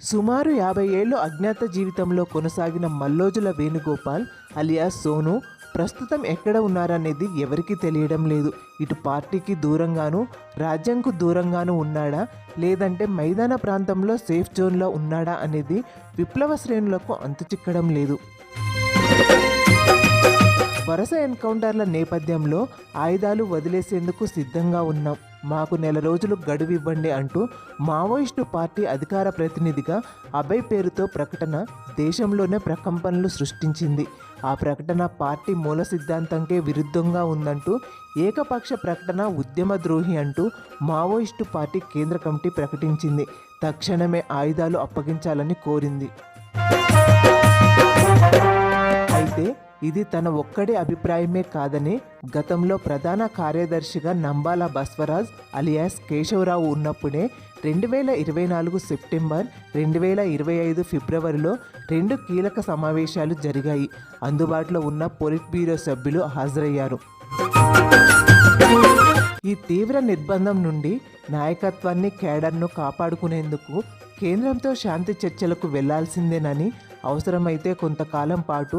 సుమారు యాభై ఏళ్ళు అజ్ఞాత జీవితంలో కొనసాగిన మల్లోజుల వేణుగోపాల్ అలియాస్ సోను ప్రస్తుతం ఎక్కడ ఉన్నారనేది ఎవరికీ తెలియడం లేదు. ఇటు పార్టీకి దూరంగాను రాజ్యంకు దూరంగాను ఉన్నాడా? లేదంటే మైదాన ప్రాంతంలో సేఫ్ జోన్లో ఉన్నాడా అనేది విప్లవ శ్రేణులకు అంతు చిక్కడం లేదు. వరుస ఎన్కౌంటర్ల నేపథ్యంలో ఆయుధాలు వదిలేసేందుకు సిద్ధంగా ఉన్నాం. మాకు నెల రోజులు గడువు ఇవ్వండి అంటూ మావోయిస్టు పార్టీ అధికార ప్రతినిధిగా అభయ్ పేరుతో ప్రకటన దేశంలోనే ప్రకంపనలు సృష్టించింది. ఆ ప్రకటన పార్టీ మూల సిద్ధాంతంకే విరుద్ధంగా ఉందంటూ ఏకపక్ష ప్రకటన ఉద్యమ ద్రోహి అంటూ మావోయిస్టు పార్టీ కేంద్ర కమిటీ ప్రకటించింది. తక్షణమే ఆయుధాలు అప్పగించాలని కోరింది. ఇది తన ఒక్కడి అభిప్రాయమే కాదని గతంలో ప్రధాన కార్యదర్శిగా నంబాల బస్వరాజ్ అలియాస్ కేశవరావు ఉన్నప్పుడే రెండు వేల ఇరవై నాలుగు సెప్టెంబర్ రెండు వేల ఇరవై ఐదు ఫిబ్రవరిలో రెండు కీలక సమావేశాలు జరిగాయి. అందుబాటులో ఉన్న పొలిట్ బ్యూరో సభ్యులు హాజరయ్యారు. ఈ తీవ్ర నిర్బంధం నుండి నాయకత్వాన్ని కేడర్ను కాపాడుకునేందుకు కేంద్రంతో శాంతి చర్చలకు వెళ్ళాల్సిందేనని అవసరమైతే కొంతకాలం పాటు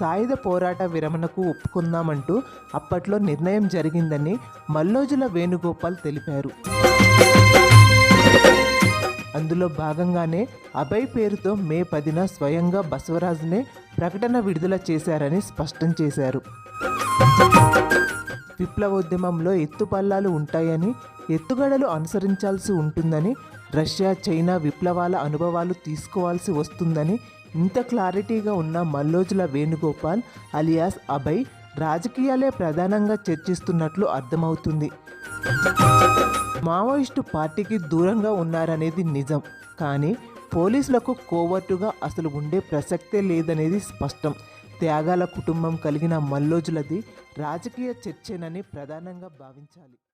సాయుధ పోరాట విరమణకు ఒప్పుకుందామంటూ అప్పట్లో నిర్ణయం జరిగిందని మల్లోజుల వేణుగోపాల్ తెలిపారు. అందులో భాగంగానే అభయ్ పేరుతో మే పదిన స్వయంగా బసవరాజునే ప్రకటన విడుదల చేశారని స్పష్టం చేశారు. విప్లవోద్యమంలో ఎత్తుపల్లాలు ఉంటాయని ఎత్తుగడలు అనుసరించాల్సి ఉంటుందని రష్యా చైనా విప్లవాల అనుభవాలు తీసుకోవాల్సి వస్తుందని ఇంత క్లారిటీగా ఉన్న మల్లోజుల వేణుగోపాల్ అలియాస్ అభయ్ రాజకీయాలే ప్రధానంగా చర్చిస్తున్నట్లు అర్థమవుతుంది. మావోయిస్టు పార్టీకి దూరంగా ఉన్నారనేది నిజం. కానీ పోలీసులకు కోవర్టుగా అసలు ఉండే ప్రసక్తే లేదనేది స్పష్టం. త్యాగాల కుటుంబం కలిగిన మల్లోజులది రాజకీయ చర్చేనని ప్రధానంగా భావించాలి.